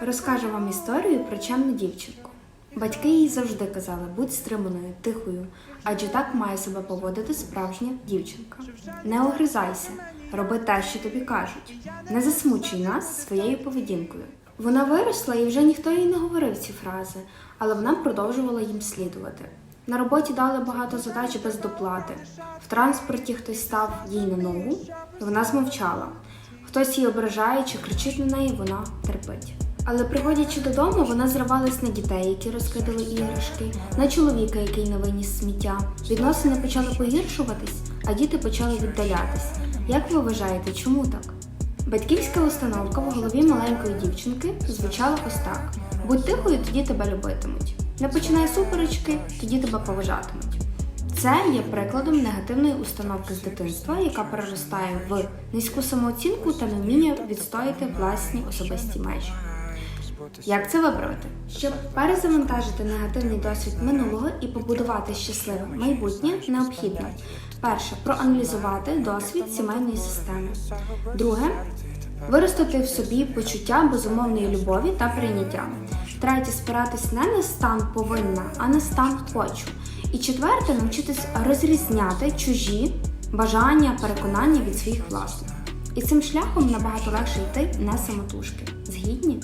Розкажу вам історію про чемну дівчинку. Батьки їй завжди казали, будь стриманою, тихою, адже так має себе поводити справжня дівчинка. Не огризайся, роби те, що тобі кажуть. Не засмучуй нас своєю поведінкою. Вона виросла і вже ніхто їй не говорив ці фрази, але вона продовжувала їм слідувати. На роботі дали багато задач без доплати. В транспорті хтось став їй на ногу, вона змовчала. Хтось її ображає чи кричить на неї, вона терпить. Але приходячи додому, вона зривалась на дітей, які розкидали іграшки, на чоловіка, який не виніс сміття. Відносини почали погіршуватись, а діти почали віддалятись. Як ви вважаєте, чому так? Батьківська установка в голові маленької дівчинки звучала ось так: будь тихою, тоді тебе любитимуть. Не починай суперечки, тоді тебе поважатимуть. Це є прикладом негативної установки з дитинства, яка переростає в низьку самооцінку та невміння відстояти власні особисті межі. Як це виправити? Щоб перезавантажити негативний досвід минулого і побудувати щасливе майбутнє, необхідно перше проаналізувати досвід сімейної системи. Друге виростити в собі почуття безумовної любові та прийняття. Третє спиратись не на стан повинна, а на стан хочу. І четверте навчитись розрізняти чужі бажання, переконання від своїх власних. І цим шляхом набагато легше йти не самотужки. Згідні?